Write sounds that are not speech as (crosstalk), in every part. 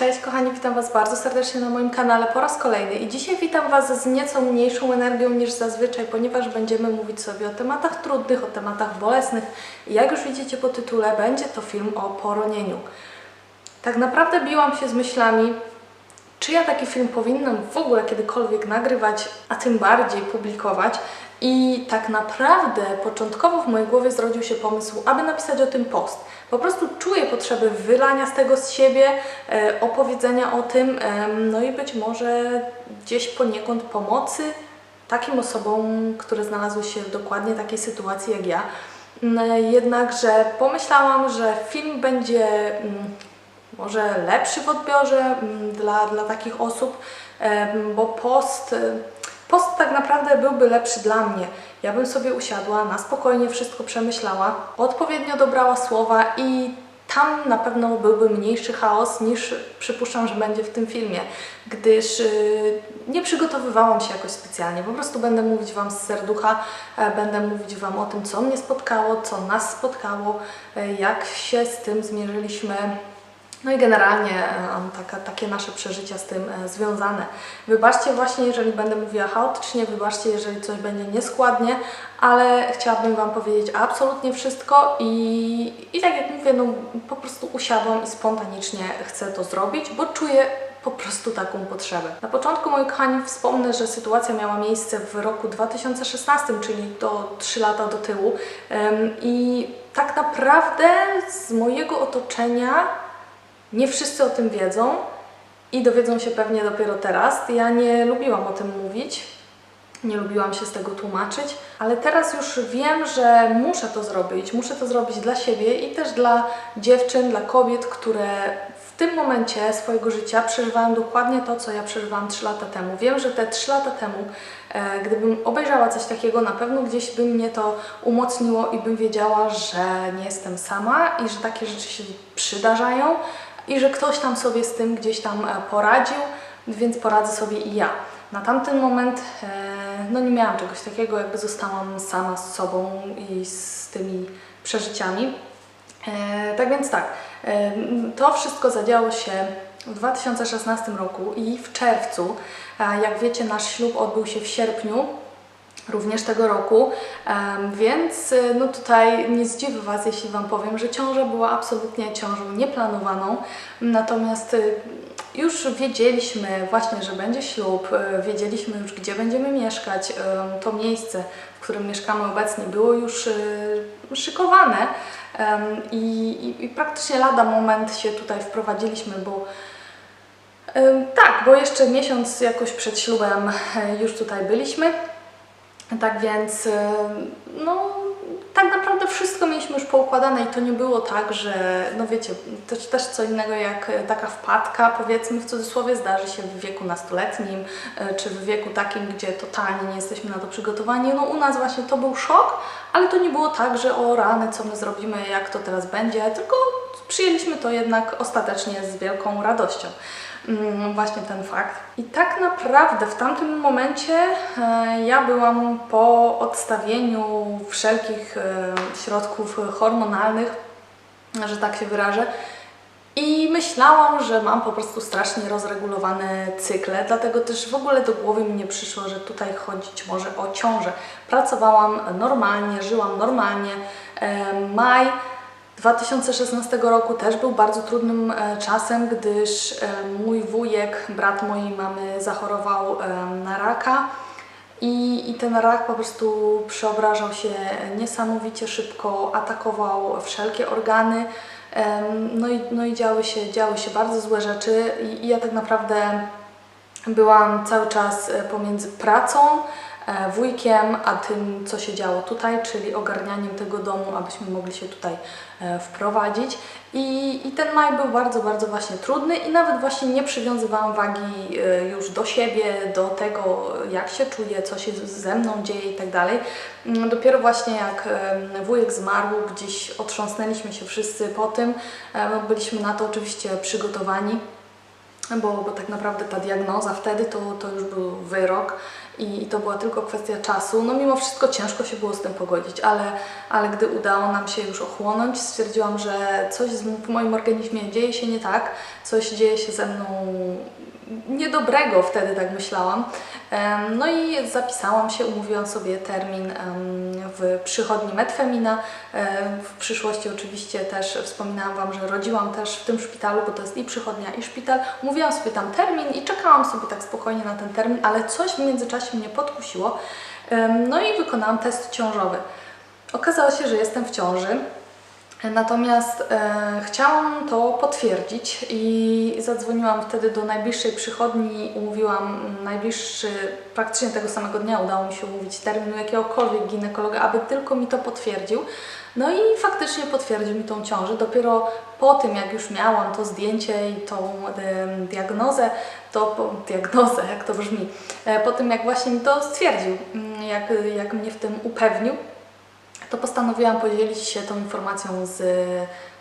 Cześć kochani, witam Was bardzo serdecznie na moim kanale po raz kolejny i dzisiaj witam Was z nieco mniejszą energią niż zazwyczaj, ponieważ będziemy mówić sobie o tematach trudnych, o tematach bolesnych i jak już widzicie po tytule, będzie to film o poronieniu. Tak naprawdę biłam się z myślami, czy ja taki film powinnam w ogóle kiedykolwiek nagrywać, a tym bardziej publikować. I tak naprawdę początkowo w mojej głowie zrodził się pomysł, aby napisać o tym post. Po prostu czuję potrzebę wylania z tego z siebie, e, opowiedzenia o tym, no i być może gdzieś poniekąd pomocy takim osobom, które znalazły się w dokładnie takiej sytuacji jak ja. Mm, Jednakże pomyślałam, że film będzie mm, może lepszy w odbiorze mm, dla, dla takich osób, bo post, post tak naprawdę byłby lepszy dla mnie. Ja bym sobie usiadła, na spokojnie wszystko przemyślała, odpowiednio dobrała słowa i tam na pewno byłby mniejszy chaos niż przypuszczam, że będzie w tym filmie, gdyż y, nie przygotowywałam się jakoś specjalnie. Po prostu będę mówić Wam z serducha, e, będę mówić Wam o tym, co mnie spotkało, co nas spotkało, e, jak się z tym zmierzyliśmy. No i generalnie e, taka, takie nasze przeżycia z tym e, związane. Wybaczcie właśnie, jeżeli będę mówiła chaotycznie, wybaczcie, jeżeli coś będzie nieskładnie, ale chciałabym Wam powiedzieć absolutnie wszystko i, i tak jak mówię, no po prostu usiadłam i spontanicznie chcę to zrobić, bo czuję po prostu taką potrzebę. Na początku, moi kochani, wspomnę, że sytuacja miała miejsce w roku 2016, czyli to 3 lata do tyłu i tak naprawdę z mojego otoczenia nie wszyscy o tym wiedzą i dowiedzą się pewnie dopiero teraz. Ja nie lubiłam o tym mówić, nie lubiłam się z tego tłumaczyć, ale teraz już wiem, że muszę to zrobić. Muszę to zrobić dla siebie i też dla dziewczyn, dla kobiet, które w tym momencie swojego życia przeżywają dokładnie to, co ja przeżywałam 3 lata temu. Wiem, że te 3 lata temu, e, gdybym obejrzała coś takiego, na pewno gdzieś by mnie to umocniło i bym wiedziała, że nie jestem sama i że takie rzeczy się przydarzają i że ktoś tam sobie z tym gdzieś tam e, poradził, więc poradzę sobie i ja. Na tamten moment e, no nie miałam czegoś takiego, jakby zostałam sama z sobą i z tymi przeżyciami. E, tak więc tak, to wszystko zadziało się w 2016 roku i w czerwcu. Jak wiecie, nasz ślub odbył się w sierpniu również tego roku, więc y, no tutaj nie zdziwi Was, jeśli Wam powiem, że ciąża była absolutnie ciążą nieplanowaną, natomiast y, już wiedzieliśmy właśnie, że będzie ślub, y, wiedzieliśmy już, gdzie będziemy mieszkać, to miejsce, w którym mieszkamy obecnie było już szykowane. I, i, praktycznie lada moment się tutaj wprowadziliśmy, bo tak, bo jeszcze miesiąc jakoś przed ślubem e, już tutaj byliśmy. Tak więc, y, no, tak naprawdę wszystko mieliśmy już poukładane i to nie było tak, że, no wiecie, też, też co innego jak e, taka wpadka, powiedzmy w cudzysłowie, zdarzy się w wieku nastoletnim, y, czy w wieku takim, gdzie totalnie nie jesteśmy na to przygotowani. No u nas właśnie to był szok, ale to nie było tak, że o rany, co my zrobimy, jak to teraz będzie, tylko przyjęliśmy to jednak ostatecznie z wielką radością. Mm, właśnie ten fakt. I tak naprawdę w tamtym momencie e, ja byłam po odstawieniu wszelkich e, środków hormonalnych, że tak się wyrażę. I myślałam, że mam po prostu strasznie rozregulowane cykle, dlatego też w ogóle do głowy mi nie przyszło, że tutaj chodzić może o ciążę. Pracowałam normalnie, żyłam normalnie. E, Maj 2016 roku też był bardzo trudnym e, czasem, gdyż e, mój wujek, brat mojej mamy, zachorował e, na raka. I, I ten rak po prostu przeobrażał się niesamowicie szybko, atakował wszelkie organy. No i, no i działy, się, działy się bardzo złe rzeczy, i, i ja tak naprawdę byłam cały czas e, pomiędzy pracą, wujkiem, a tym, co się działo tutaj, czyli ogarnianiem tego domu, abyśmy mogli się tutaj e, wprowadzić. I, I ten maj był bardzo, bardzo właśnie trudny i nawet właśnie nie przywiązywałam wagi e, już do siebie, do tego, jak się czuję, co się ze mną dzieje i tak dalej. Mm, Dopiero właśnie jak wujek zmarł, gdzieś otrząsnęliśmy się wszyscy po tym, e, byliśmy na to oczywiście przygotowani bo, bo tak naprawdę ta diagnoza wtedy to, to już był wyrok i, to była tylko kwestia czasu. No mimo wszystko ciężko się było z tym pogodzić, ale, ale gdy udało nam się już ochłonąć, stwierdziłam, że coś w moim organizmie dzieje się nie tak, coś dzieje się ze mną niedobrego wtedy, tak myślałam. No i zapisałam się, umówiłam sobie termin w przychodni Medfemina. Em, W przyszłości oczywiście też wspominałam Wam, że rodziłam też w tym szpitalu, bo to jest i przychodnia, i szpital. Umówiłam sobie tam termin i czekałam sobie tak spokojnie na ten termin, ale coś w międzyczasie mnie podkusiło. No i wykonałam test ciążowy. Okazało się, że jestem w ciąży. Natomiast e, chciałam to potwierdzić i zadzwoniłam wtedy do najbliższej przychodni, umówiłam najbliższy, praktycznie tego samego dnia udało mi się umówić termin u jakiegokolwiek ginekologa, aby tylko mi to potwierdził. No i faktycznie potwierdził mi tą ciążę. Dopiero po tym, jak już miałam to zdjęcie i tą em, diagnozę, to po, diagnozę, jak to brzmi, e, po tym jak właśnie mi to stwierdził, mm, jak, jak mnie w tym upewnił, to postanowiłam podzielić się tą informacją z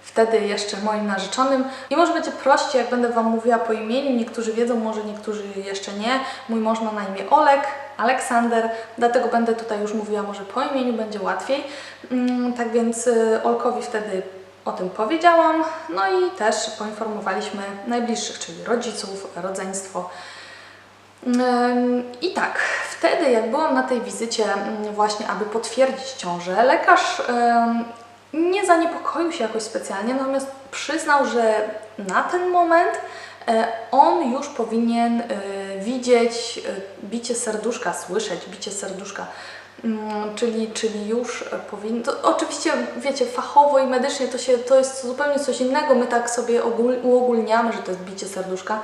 wtedy jeszcze moim narzeczonym. I może będzie prościej, jak będę Wam mówiła po imieniu. Niektórzy wiedzą, może niektórzy jeszcze nie. Mój mąż ma na imię Olek, Aleksander, dlatego będę tutaj już mówiła może po imieniu, będzie łatwiej. Mm, Tak więc y, Olkowi wtedy o tym powiedziałam, no i też poinformowaliśmy najbliższych, czyli rodziców, rodzeństwo. Ym, I tak, wtedy jak byłam na tej wizycie mm, właśnie, aby potwierdzić ciążę, lekarz nie zaniepokoił się jakoś specjalnie, natomiast przyznał, że na ten moment e, on już powinien e, widzieć e, bicie serduszka, słyszeć bicie serduszka. Mm, Czyli, czyli już powinien. To oczywiście, wiecie, fachowo i medycznie to, się, to jest zupełnie coś innego. My tak sobie ogól, uogólniamy, że to jest bicie serduszka.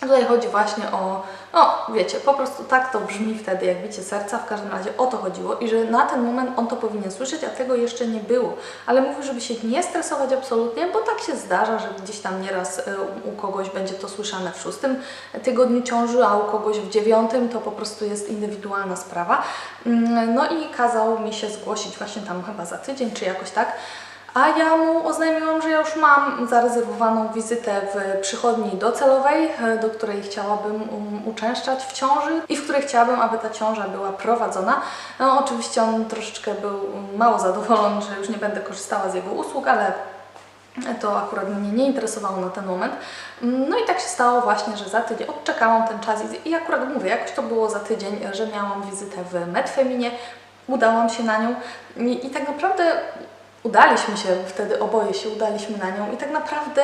Tutaj chodzi właśnie o, no wiecie, po prostu tak to brzmi wtedy, jak bicie serca, w każdym razie o to chodziło i że na ten moment on to powinien słyszeć, a tego jeszcze nie było. Ale mówił, żeby się nie stresować absolutnie, bo tak się zdarza, że gdzieś tam nieraz y, u kogoś będzie to słyszane w szóstym tygodniu ciąży, a u kogoś w dziewiątym, to po prostu jest indywidualna sprawa. Mm, No i kazał mi się zgłosić właśnie tam chyba za tydzień, czy jakoś tak. A ja mu oznajmiłam, że ja już mam zarezerwowaną wizytę w przychodni docelowej, e, do której chciałabym um, uczęszczać w ciąży i w której chciałabym, aby ta ciąża była prowadzona. No, oczywiście on troszeczkę był mało zadowolony, że już nie będę korzystała z jego usług, ale to akurat mnie nie interesowało na ten moment. No i tak się stało właśnie, że za tydzień odczekałam ten czas i- i akurat mówię, jakoś to było za tydzień, że miałam wizytę w Medfeminie, udałam się na nią i, i tak naprawdę udaliśmy się wtedy, oboje się udaliśmy na nią i tak naprawdę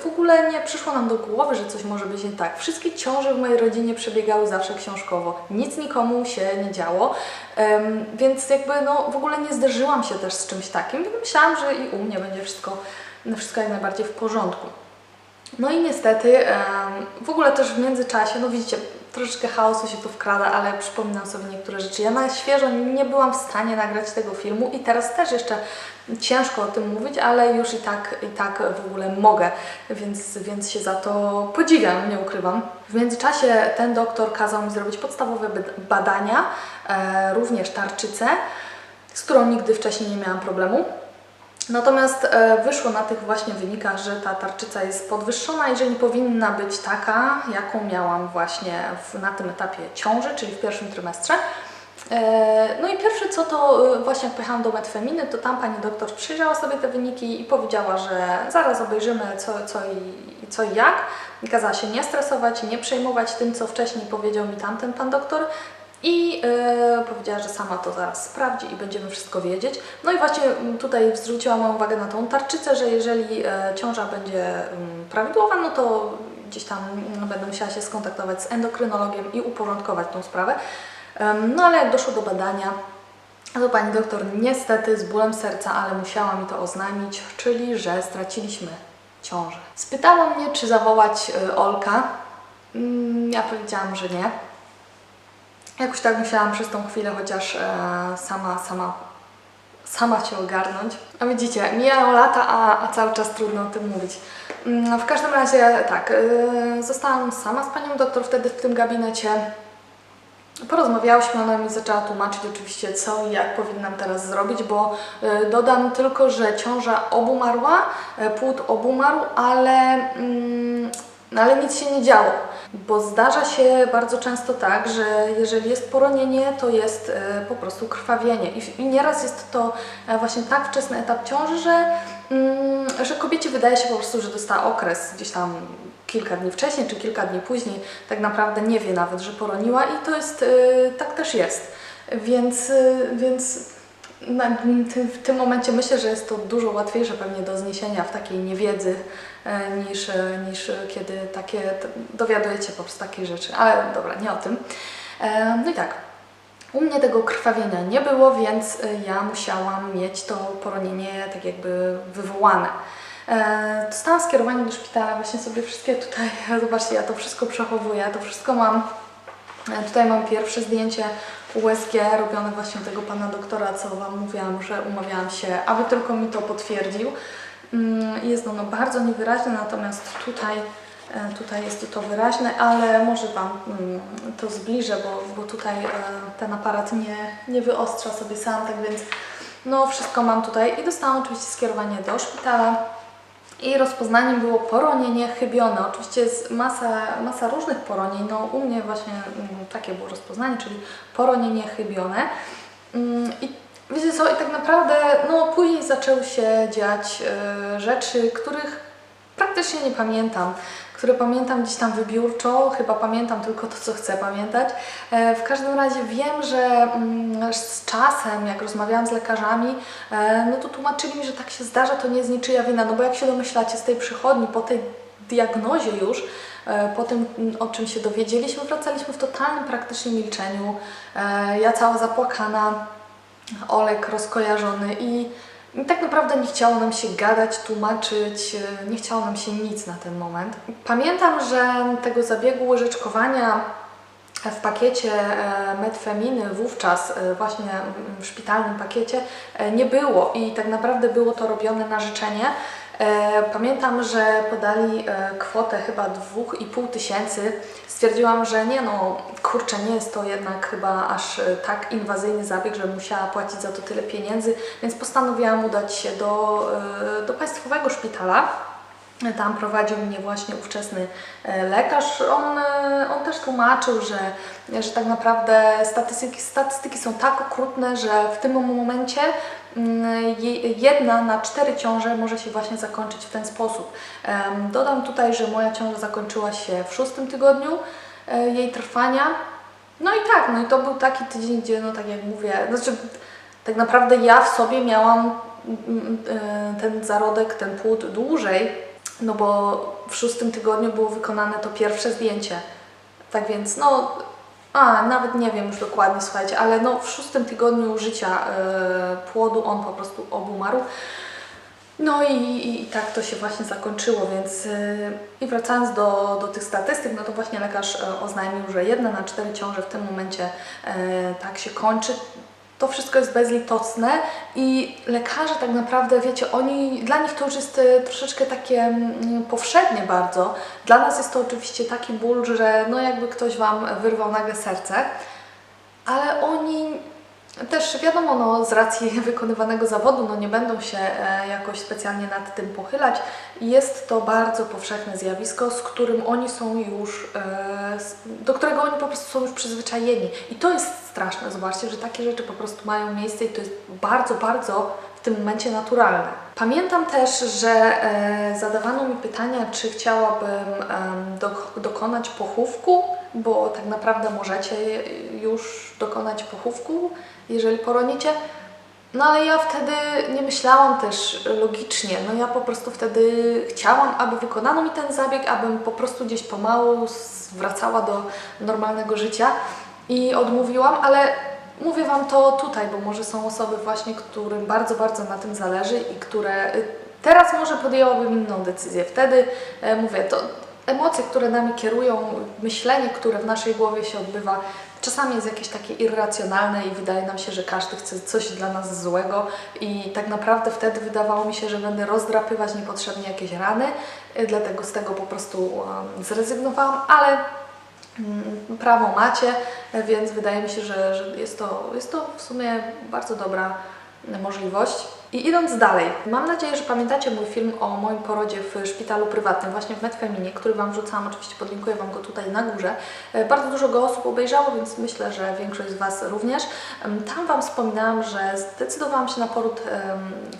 w ogóle nie przyszło nam do głowy, że coś może być nie tak. Wszystkie ciąże w mojej rodzinie przebiegały zawsze książkowo. Nic nikomu się nie działo, em, więc jakby no w ogóle nie zderzyłam się też z czymś takim, myślałam, że i u mnie będzie wszystko, wszystko jak najbardziej w porządku. No i niestety, w ogóle też w międzyczasie, no widzicie, troszeczkę chaosu się tu wkrada, ale przypominam sobie niektóre rzeczy. Ja na świeżo nie byłam w stanie nagrać tego filmu i teraz też jeszcze ciężko o tym mówić, ale już i tak, i tak w ogóle mogę, więc, więc się za to podziwiam, nie ukrywam. W międzyczasie ten doktor kazał mi zrobić podstawowe bad- badania, e, również tarczycę, z którą nigdy wcześniej nie miałam problemu. Natomiast e, wyszło na tych właśnie wynikach, że ta tarczyca jest podwyższona i że nie powinna być taka, jaką miałam właśnie w, na tym etapie ciąży, czyli w pierwszym trymestrze. E, No i pierwsze co to e, właśnie jak pojechałam do Medfeminy, to tam pani doktor przyjrzała sobie te wyniki i powiedziała, że zaraz obejrzymy co, co, i, co i jak. I kazała się nie stresować, nie przejmować tym, co wcześniej powiedział mi tamten pan doktor. I e, powiedziała, że sama to zaraz sprawdzi i będziemy wszystko wiedzieć. No i właśnie mm, tutaj zwróciła moją uwagę na tą tarczycę, że jeżeli e, ciąża będzie mm, prawidłowa, no to gdzieś tam mm, będę musiała się skontaktować z endokrynologiem i uporządkować tą sprawę. No ale jak doszło do badania, to pani doktor niestety z bólem serca, ale musiała mi to oznajmić, czyli że straciliśmy ciążę. Spytała mnie, czy zawołać y, Olka. Ja powiedziałam, że nie. Jakoś tak musiałam przez tą chwilę chociaż e, sama, sama, sama się ogarnąć. A widzicie, mijają lata, a, a cały czas trudno o tym mówić. Mm, W każdym razie tak, e, zostałam sama z panią doktor wtedy w tym gabinecie. Porozmawiałyśmy, ona mi zaczęła tłumaczyć oczywiście co i jak powinnam teraz zrobić, bo e, dodam tylko, że ciąża obumarła, e, płód obumarł, ale, mm, no ale nic się nie działo. Bo zdarza się bardzo często tak, że jeżeli jest poronienie, to jest e, po prostu krwawienie. I, nieraz jest to e, właśnie tak wczesny etap ciąży, że, mm, że kobiecie wydaje się po prostu, że dostała okres gdzieś tam kilka dni wcześniej czy kilka dni później, tak naprawdę nie wie nawet, że poroniła i to jest, e, tak też jest. Więc, więc w tym momencie myślę, że jest to dużo łatwiejsze pewnie do zniesienia w takiej niewiedzy niż, e, niż kiedy takie dowiadujecie po prostu takich rzeczy. Ale dobra, nie o tym. E, No i tak. U mnie tego krwawienia nie było, więc e, ja musiałam mieć to poronienie tak jakby wywołane. E, Dostałam skierowanie do szpitala, właśnie sobie wszystkie tutaj, (laughs) zobaczcie, ja to wszystko przechowuję, to wszystko mam. E, Tutaj mam pierwsze zdjęcie USG robione właśnie tego pana doktora, co Wam mówiłam, że umawiałam się, aby tylko mi to potwierdził. Mm, Jest ono bardzo niewyraźne, natomiast tutaj, e, tutaj jest to wyraźne, ale może Wam mm, to zbliżę, bo, bo tutaj e, ten aparat nie, nie wyostrza sobie sam, tak więc no wszystko mam tutaj i dostałam oczywiście skierowanie do szpitala. I rozpoznaniem było poronienie chybione. Oczywiście jest masa, masa różnych poronień. No, u mnie właśnie mm, takie było rozpoznanie, czyli poronienie chybione. I wiecie co, i tak naprawdę no, później zaczęły się dziać e, rzeczy, których praktycznie nie pamiętam, które pamiętam gdzieś tam wybiórczo, chyba pamiętam tylko to, co chcę pamiętać. E, W każdym razie wiem, że mm, z czasem, jak rozmawiałam z lekarzami, e, no to tłumaczyli mi, że tak się zdarza, to nie jest niczyja wina, no bo jak się domyślacie z tej przychodni, po tej diagnozie już, e, po tym, mm, o czym się dowiedzieliśmy, wracaliśmy w totalnym praktycznie milczeniu. E, Ja cała zapłakana, Olek rozkojarzony i tak naprawdę nie chciało nam się gadać, tłumaczyć, e, nie chciało nam się nic na ten moment. Pamiętam, że tego zabiegu łyżeczkowania w pakiecie e, metfeminy wówczas, e, właśnie w szpitalnym pakiecie, nie było i tak naprawdę było to robione na życzenie. E, Pamiętam, że podali e, kwotę chyba 2,5 tysięcy. Stwierdziłam, że nie no, kurczę, nie jest to jednak chyba aż e, tak inwazyjny zabieg, że musiała płacić za to tyle pieniędzy, więc postanowiłam udać się do, do państwowego szpitala. Tam prowadził mnie właśnie ówczesny e, lekarz. On, e, on też tłumaczył, że, że tak naprawdę statystyki, statystyki są tak okrutne, że w tym momencie mm, je- jedna na cztery ciąże może się właśnie zakończyć w ten sposób. Dodam tutaj, że moja ciąża zakończyła się w szóstym tygodniu e, jej trwania. No i tak, no i to był taki tydzień, gdzie no tak jak mówię, znaczy tak naprawdę ja w sobie miałam mm, e, ten zarodek, ten płód dłużej, no bo w szóstym tygodniu było wykonane to pierwsze zdjęcie. Tak więc, no, a nawet nie wiem już dokładnie, słuchajcie, ale no w szóstym tygodniu życia e, płodu on po prostu obumarł. No i, i, i tak to się właśnie zakończyło, więc yy, i wracając do, do tych statystyk, no to właśnie lekarz e, oznajmił, że jedna na cztery ciąże w tym momencie e, tak się kończy. To wszystko jest bezlitosne i lekarze tak naprawdę, wiecie, oni, dla nich to już jest e, troszeczkę takie mm, powszednie bardzo. Dla nas jest to oczywiście taki ból, że no jakby ktoś Wam wyrwał nagle serce, ale oni też wiadomo, no, z racji (laughs) wykonywanego zawodu, no, nie będą się e, jakoś specjalnie nad tym pochylać. Jest to bardzo powszechne zjawisko, z którym oni są już, e, do którego oni po prostu są już przyzwyczajeni. I to jest straszne, zobaczcie, że takie rzeczy po prostu mają miejsce i to jest bardzo, bardzo tym momencie naturalne. Pamiętam też, że e, zadawano mi pytania, czy chciałabym dokonać pochówku, bo tak naprawdę możecie już dokonać pochówku, jeżeli poronicie. No ale ja wtedy nie myślałam też logicznie. No ja po prostu wtedy chciałam, aby wykonano mi ten zabieg, abym po prostu gdzieś pomału wracała do normalnego życia i odmówiłam, ale mówię Wam to tutaj, bo może są osoby właśnie, którym bardzo, bardzo na tym zależy i które y, teraz może podjęłabym inną decyzję. Wtedy e, mówię, to emocje, które nami kierują, myślenie, które w naszej głowie się odbywa, czasami jest jakieś takie irracjonalne i wydaje nam się, że każdy chce coś dla nas złego i tak naprawdę wtedy wydawało mi się, że będę rozdrapywać niepotrzebnie jakieś rany, y, dlatego z tego po prostu um, zrezygnowałam, ale prawo macie, więc wydaje mi się, że, że jest, to, jest to w sumie bardzo dobra możliwość. I idąc dalej, mam nadzieję, że pamiętacie mój film o moim porodzie w szpitalu prywatnym, właśnie w Medfeminie, który Wam wrzucałam, oczywiście podlinkuję Wam go tutaj na górze. E, Bardzo dużo go osób obejrzało, więc myślę, że większość z Was również. Tam Wam wspominałam, że zdecydowałam się na poród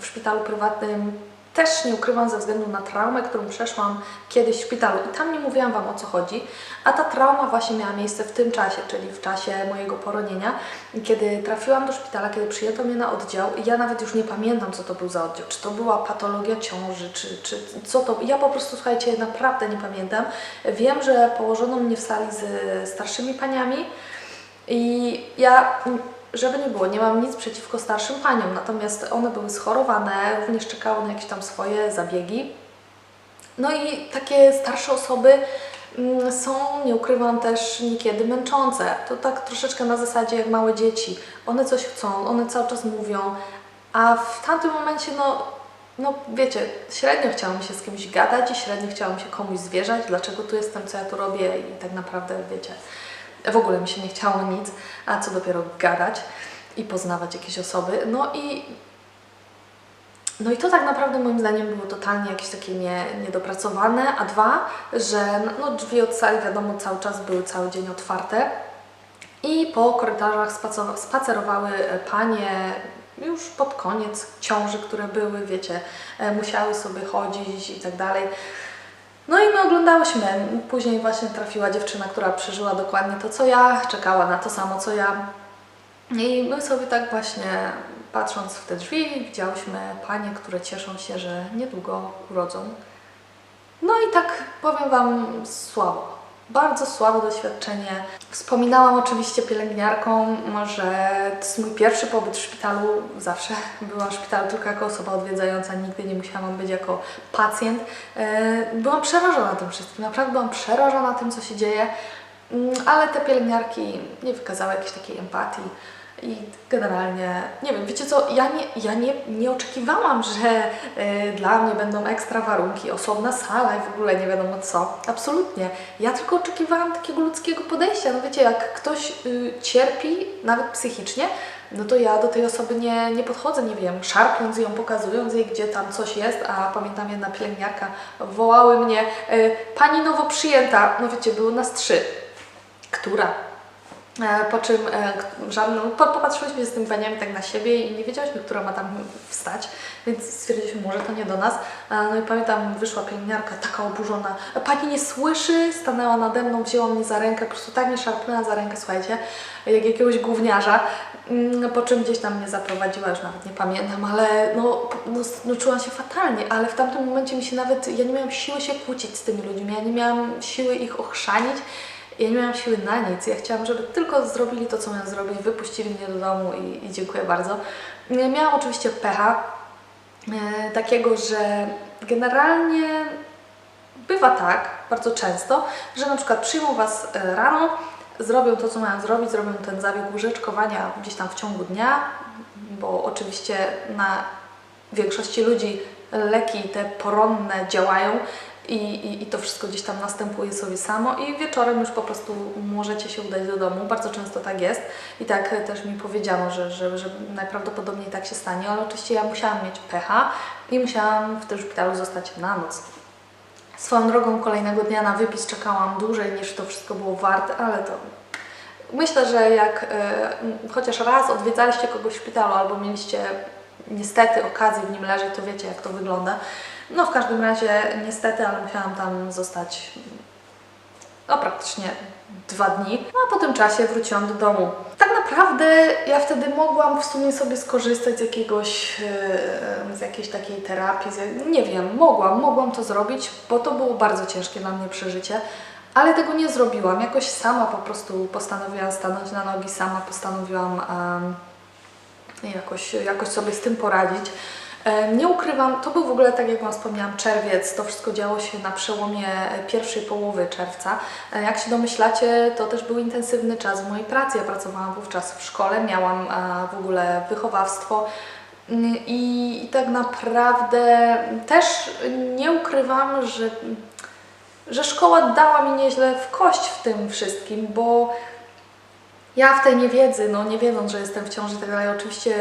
w szpitalu prywatnym też nie ukrywam ze względu na traumę, którą przeszłam kiedyś w szpitalu. I tam nie mówiłam Wam o co chodzi, a ta trauma właśnie miała miejsce w tym czasie, czyli w czasie mojego poronienia, kiedy trafiłam do szpitala, kiedy przyjęto mnie na oddział i ja nawet już nie pamiętam co to był za oddział, czy to była patologia ciąży, czy, czy co to, ja po prostu słuchajcie, naprawdę nie pamiętam. Wiem, że położono mnie w sali z starszymi paniami i ja żeby nie było, nie mam nic przeciwko starszym paniom, natomiast one były schorowane, również czekały na jakieś tam swoje zabiegi. No i takie starsze osoby mm, są, nie ukrywam, też niekiedy męczące. To tak troszeczkę na zasadzie jak małe dzieci. One coś chcą, one cały czas mówią, a w tamtym momencie, no, no wiecie, średnio chciało mi się z kimś gadać i średnio chciało mi się komuś zwierzać, dlaczego tu jestem, co ja tu robię i tak naprawdę, wiecie, w ogóle mi się nie chciało nic, a co dopiero gadać i poznawać jakieś osoby. No i no i to tak naprawdę moim zdaniem było totalnie jakieś takie nie, niedopracowane, a dwa, że no, drzwi od sali wiadomo cały czas były cały dzień otwarte i po korytarzach spacerowały panie już pod koniec ciąży, które były, wiecie, e, musiały sobie chodzić i tak dalej. No i my oglądałyśmy. Później właśnie trafiła dziewczyna, która przeżyła dokładnie to, co ja, czekała na to samo, co ja. I my sobie tak właśnie patrząc w te drzwi, widziałyśmy panie, które cieszą się, że niedługo urodzą. No i tak powiem Wam słabo. Bardzo słabe doświadczenie. Wspominałam oczywiście pielęgniarką, że to jest mój pierwszy pobyt w szpitalu. Zawsze byłam w szpitalu tylko jako osoba odwiedzająca, nigdy nie musiałam być jako pacjent. E, Byłam przerażona tym wszystkim, naprawdę byłam przerażona tym, co się dzieje, Mm, ale te pielęgniarki nie wykazały jakiejś takiej empatii. I generalnie, nie wiem, wiecie co, ja nie, ja nie, nie oczekiwałam, że y, dla mnie będą ekstra warunki, osobna sala i w ogóle nie wiadomo co. Absolutnie. Ja tylko oczekiwałam takiego ludzkiego podejścia. No wiecie, jak ktoś y, cierpi, nawet psychicznie, no to ja do tej osoby nie, nie podchodzę, nie wiem, szarpiąc ją, pokazując jej, gdzie tam coś jest, a pamiętam jedna pielęgniarka wołały mnie, y, pani nowo przyjęta, no wiecie, było nas trzy. Która? E, Po czym e, żadną, po, popatrzyłyśmy z tym paniami tak na siebie i nie wiedziałyśmy, która ma tam wstać, więc stwierdziliśmy, może to nie do nas. E, No i pamiętam, wyszła pielęgniarka taka oburzona. "E, Pani nie słyszy, stanęła nade mną, wzięła mnie za rękę, po prostu tak mnie szarpnęła za rękę, słuchajcie, jak jakiegoś gówniarza. Mm, Po czym gdzieś tam mnie zaprowadziła, już nawet nie pamiętam, ale no, no, no czułam się fatalnie, ale w tamtym momencie mi się nawet, ja nie miałam siły się kłócić z tymi ludźmi, ja nie miałam siły ich ochrzanić, ja nie miałam siły na nic. Ja chciałam, żeby tylko zrobili to, co mają zrobić, wypuścili mnie do domu i, i dziękuję bardzo. Miałam oczywiście pecha, e, takiego, że generalnie bywa tak, bardzo często, że na przykład przyjmą Was e, rano, zrobią to, co mają zrobić, zrobią ten zabieg łyżeczkowania gdzieś tam w ciągu dnia, bo oczywiście na większości ludzi leki te poronne działają i, i, i to wszystko gdzieś tam następuje sobie samo i wieczorem już po prostu możecie się udać do domu. Bardzo często tak jest i tak też mi powiedziano, że, że, że najprawdopodobniej tak się stanie, ale oczywiście ja musiałam mieć pecha i musiałam w tym szpitalu zostać na noc. Swoją drogą kolejnego dnia na wypis czekałam dłużej niż to wszystko było warte, ale to myślę, że jak m, chociaż raz odwiedzaliście kogoś w szpitalu albo mieliście niestety okazję w nim leżeć, to wiecie jak to wygląda. No w każdym razie niestety, ale musiałam tam zostać no praktycznie dwa dni, no a po tym czasie wróciłam do domu. Tak naprawdę ja wtedy mogłam w sumie sobie skorzystać z jakiegoś, e, z jakiejś takiej terapii, nie wiem, mogłam, mogłam to zrobić, bo to było bardzo ciężkie dla mnie przeżycie, ale tego nie zrobiłam. Jakoś sama po prostu postanowiłam stanąć na nogi, sama postanowiłam em, jakoś, jakoś sobie z tym poradzić. E, Nie ukrywam, to był w ogóle, tak jak Wam wspomniałam, czerwiec. To wszystko działo się na przełomie e, pierwszej połowy czerwca. E, Jak się domyślacie, to też był intensywny czas w mojej pracy. Ja pracowałam wówczas w szkole, miałam w ogóle wychowawstwo. Mm, I tak naprawdę też nie ukrywam, że, że szkoła dała mi nieźle w kość w tym wszystkim, bo Ja w tej niewiedzy, no nie wiedząc, że jestem w ciąży i tak dalej, oczywiście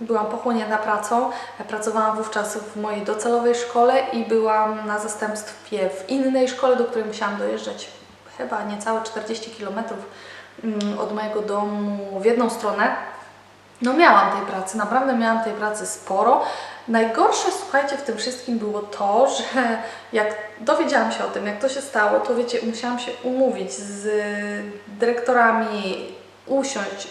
byłam pochłonięta pracą. Pracowałam wówczas w mojej docelowej szkole i byłam na zastępstwie w innej szkole, do której musiałam dojeżdżać chyba niecałe 40 km od mojego domu w jedną stronę. No miałam tej pracy, naprawdę miałam tej pracy sporo. Najgorsze, słuchajcie, w tym wszystkim było to, że jak dowiedziałam się o tym, jak to się stało, to wiecie, musiałam się umówić z dyrektorami, usiąść,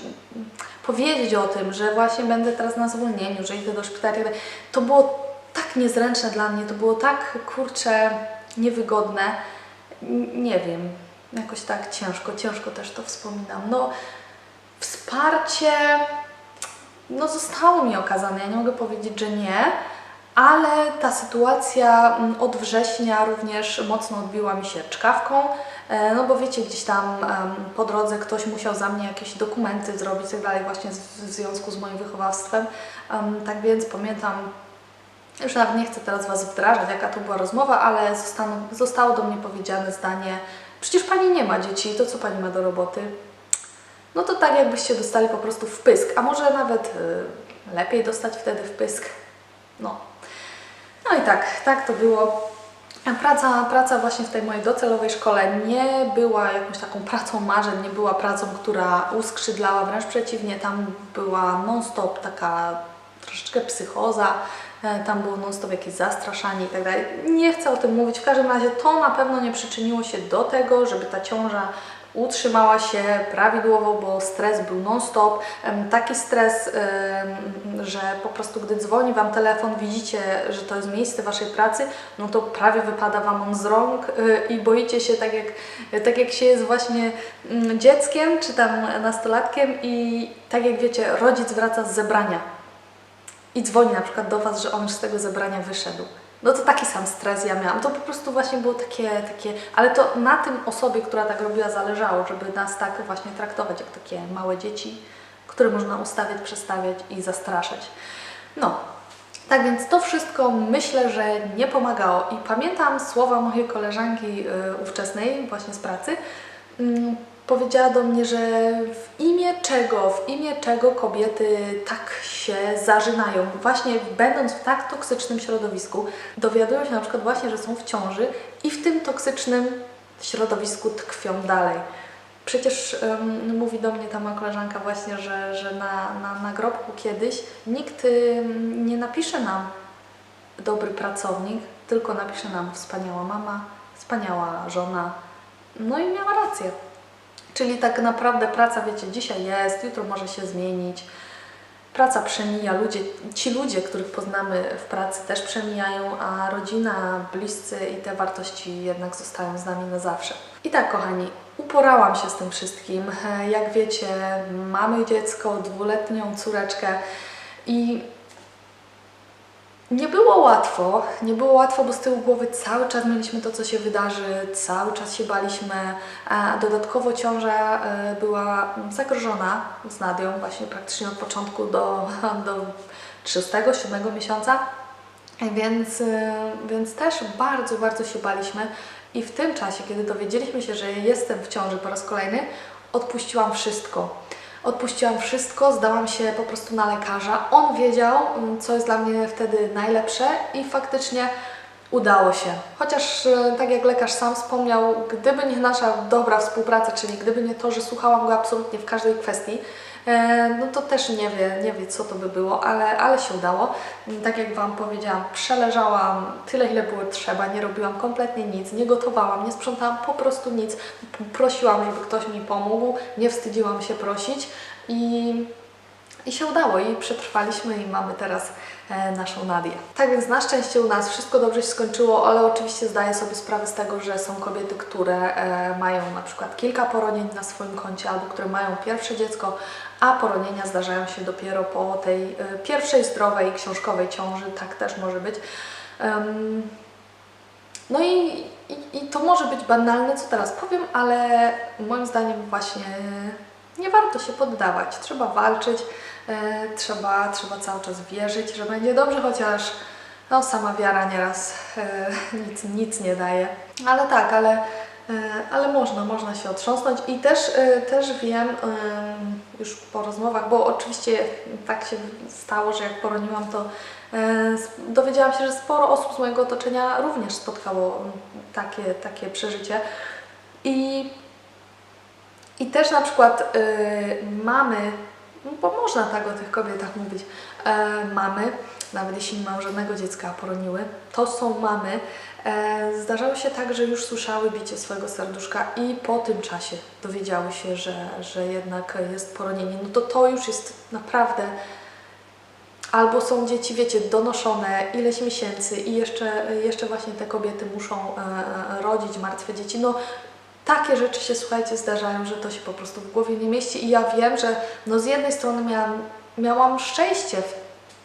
powiedzieć o tym, że właśnie będę teraz na zwolnieniu, że idę do szpitala. tak. To było tak niezręczne dla mnie, to było tak, kurczę, niewygodne. Nie wiem, jakoś tak ciężko, ciężko też to wspominam. No, wsparcie no zostało mi okazane. Ja nie mogę powiedzieć, że nie, ale ta sytuacja mm, od września również mocno odbiła mi się czkawką, e, no bo wiecie, gdzieś tam po drodze ktoś musiał za mnie jakieś dokumenty zrobić i tak właśnie w związku z moim wychowawstwem. Em, Tak więc pamiętam, już nawet nie chcę teraz Was wdrażać, jaka to była rozmowa, ale zostało do mnie powiedziane zdanie, przecież Pani nie ma dzieci, to co Pani ma do roboty? No to tak jakbyście dostali po prostu wpysk, a może nawet y, lepiej dostać wtedy wpysk. No. No i tak, tak to było. Praca, praca właśnie w tej mojej docelowej szkole nie była jakąś taką pracą marzeń, nie była pracą, która uskrzydlała, wręcz przeciwnie, tam była non-stop taka troszeczkę psychoza, e, tam było non-stop jakieś zastraszanie i tak dalej. Nie chcę o tym mówić, w każdym razie to na pewno nie przyczyniło się do tego, żeby ta ciąża utrzymała się prawidłowo, bo stres był non-stop. Taki stres, że po prostu gdy dzwoni Wam telefon, widzicie, że to jest miejsce Waszej pracy, no to prawie wypada Wam on z rąk y, i boicie się tak jak, tak jak się jest właśnie mm, dzieckiem czy tam nastolatkiem i tak jak wiecie, rodzic wraca z zebrania i dzwoni na przykład do Was, że on już z tego zebrania wyszedł. No to taki sam stres ja miałam. To po prostu właśnie było takie, takie, ale to na tym osobie, która tak robiła, zależało, żeby nas tak właśnie traktować jak takie małe dzieci, które można ustawiać, przestawiać i zastraszać. No, tak więc to wszystko myślę, że nie pomagało. I pamiętam słowa mojej koleżanki y, ówczesnej, właśnie z pracy. Mm, powiedziała do mnie, że w imię czego, w imię czego kobiety tak się zażynają. Właśnie będąc w tak toksycznym środowisku, dowiadują się na przykład właśnie, że są w ciąży i w tym toksycznym środowisku tkwią dalej. Przecież ym, mówi do mnie ta moja koleżanka właśnie, że, że na, na nagrobku kiedyś nikt nie napisze nam dobry pracownik, tylko napisze nam wspaniała mama, wspaniała żona. No i miała rację. Czyli tak naprawdę praca, wiecie, dzisiaj jest, jutro może się zmienić. Praca przemija, ludzie, ci ludzie, których poznamy w pracy też przemijają, a rodzina, bliscy i te wartości jednak zostają z nami na zawsze. I tak, kochani, uporałam się z tym wszystkim. (laughs) Jak wiecie, mamy dziecko, dwuletnią córeczkę i nie było łatwo, nie było łatwo, bo z tyłu głowy cały czas mieliśmy to, co się wydarzy, cały czas się baliśmy, a dodatkowo ciąża e, była zagrożona z Nadią właśnie praktycznie od początku do, do 6-7 miesiąca, więc, e, więc też bardzo, bardzo się baliśmy. I w tym czasie, kiedy dowiedzieliśmy się, że jestem w ciąży po raz kolejny, odpuściłam wszystko. Odpuściłam wszystko, zdałam się po prostu na lekarza. On wiedział, mm, co jest dla mnie wtedy najlepsze i faktycznie udało się. Chociaż, e, tak jak lekarz sam wspomniał, gdyby nie nasza dobra współpraca, czyli gdyby nie to, że słuchałam go absolutnie w każdej kwestii, e, no to też nie wie, nie wie co to by było, ale, ale się udało. Tak jak Wam powiedziałam, przeleżałam tyle, ile było trzeba, nie robiłam kompletnie nic, nie gotowałam, nie sprzątałam po prostu nic. Prosiłam, żeby ktoś mi pomógł, nie wstydziłam się prosić i i się udało i przetrwaliśmy i mamy teraz e, naszą Nadię. Tak więc na szczęście u nas wszystko dobrze się skończyło, ale oczywiście zdaję sobie sprawę z tego, że są kobiety, które e, mają na przykład kilka poronień na swoim koncie albo które mają pierwsze dziecko, a poronienia zdarzają się dopiero po tej e, pierwszej zdrowej książkowej ciąży. Tak też może być. No i, i, i to może być banalne, co teraz powiem, ale moim zdaniem właśnie nie warto się poddawać. Trzeba walczyć, trzeba, trzeba cały czas wierzyć, że będzie dobrze, chociaż no, sama wiara nieraz e, (laughs) nic, nic nie daje. Ale tak, ale e, ale można, można się otrząsnąć i też, e, też wiem em, już po rozmowach, bo oczywiście tak się stało, że jak poroniłam, to e, dowiedziałam się, że sporo osób z mojego otoczenia również spotkało takie, takie przeżycie i i też na przykład mamy, bo można tak o tych kobietach mówić, e, mamy, nawet jeśli nie mają żadnego dziecka, poroniły, to są mamy. E, zdarzało się tak, że już słyszały bicie swojego serduszka i po tym czasie dowiedziały się, że, że jednak jest poronienie. No to to już jest naprawdę Albo są dzieci, wiecie, donoszone ileś miesięcy i jeszcze, jeszcze właśnie te kobiety muszą e, rodzić martwe dzieci. No, takie rzeczy się, słuchajcie, zdarzają, że to się po prostu w głowie nie mieści i ja wiem, że no z jednej strony miałam, miałam szczęście,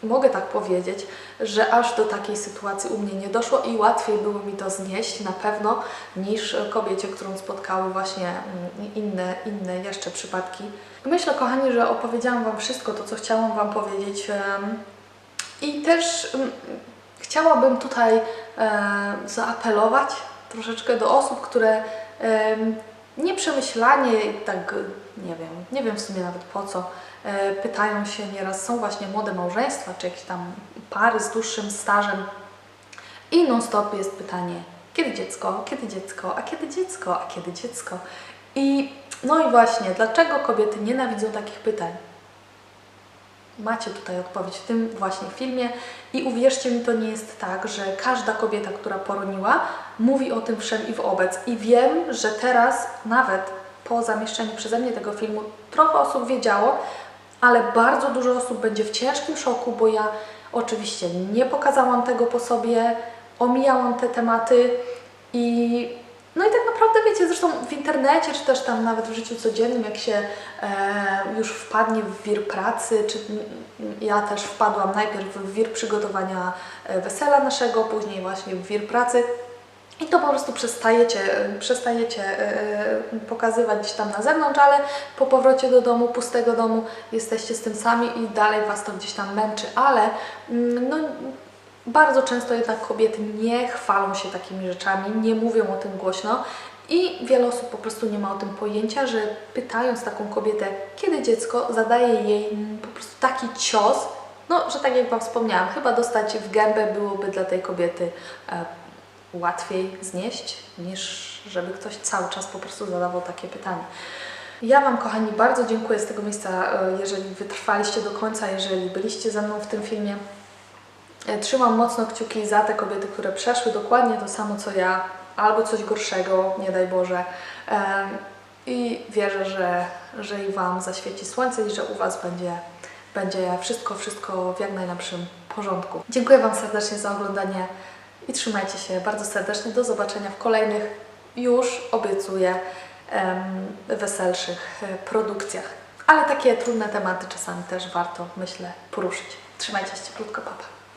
mogę tak powiedzieć, że aż do takiej sytuacji u mnie nie doszło i łatwiej było mi to znieść na pewno niż kobiecie, którą spotkały właśnie mm, inne, inne jeszcze przypadki. Myślę, kochani, że opowiedziałam Wam wszystko to, co chciałam Wam powiedzieć. I też mm, chciałabym tutaj e, zaapelować troszeczkę do osób, które nieprzemyślanie i tak, nie wiem, nie wiem w sumie nawet po co, e, pytają się nieraz, są właśnie młode małżeństwa, czy jakieś tam pary z dłuższym stażem i non-stop jest pytanie, kiedy dziecko, kiedy dziecko, a kiedy dziecko, a kiedy dziecko. I no i właśnie, dlaczego kobiety nienawidzą takich pytań? Macie tutaj odpowiedź w tym właśnie filmie i uwierzcie mi, to nie jest tak, że każda kobieta, która poroniła, mówi o tym wszem i wobec. I wiem, że teraz nawet po zamieszczeniu przeze mnie tego filmu trochę osób wiedziało, ale bardzo dużo osób będzie w ciężkim szoku, bo ja oczywiście nie pokazałam tego po sobie, omijałam te tematy i no i tak naprawdę wiecie, zresztą w internecie, czy też tam nawet w życiu codziennym, jak się e, już wpadnie w wir pracy, czy ja też wpadłam najpierw w wir przygotowania e, wesela naszego, później właśnie w wir pracy, i to po prostu przestajecie, przestajecie e, pokazywać gdzieś tam na zewnątrz, ale po powrocie do domu, pustego domu, jesteście z tym sami i dalej Was to gdzieś tam męczy. Ale mm, no, bardzo często jednak kobiety nie chwalą się takimi rzeczami, nie mówią o tym głośno i wiele osób po prostu nie ma o tym pojęcia, że pytając taką kobietę, kiedy dziecko, zadaje jej mm, po prostu taki cios, no, że tak jak Wam wspomniałam, chyba dostać w gębę byłoby dla tej kobiety e, łatwiej znieść, niż żeby ktoś cały czas po prostu zadawał takie pytanie. Ja Wam, kochani, bardzo dziękuję z tego miejsca, e, jeżeli wytrwaliście do końca, jeżeli byliście ze mną w tym filmie. Trzymam mocno kciuki za te kobiety, które przeszły dokładnie to samo co ja, albo coś gorszego, nie daj Boże. I wierzę, że, że i Wam zaświeci słońce i że u Was będzie, będzie wszystko, wszystko w jak najlepszym porządku. Dziękuję Wam serdecznie za oglądanie i trzymajcie się bardzo serdecznie. Do zobaczenia w kolejnych, już obiecuję, weselszych e, produkcjach. Ale takie trudne tematy czasami też warto, myślę, poruszyć. Trzymajcie się cieplutko, papa.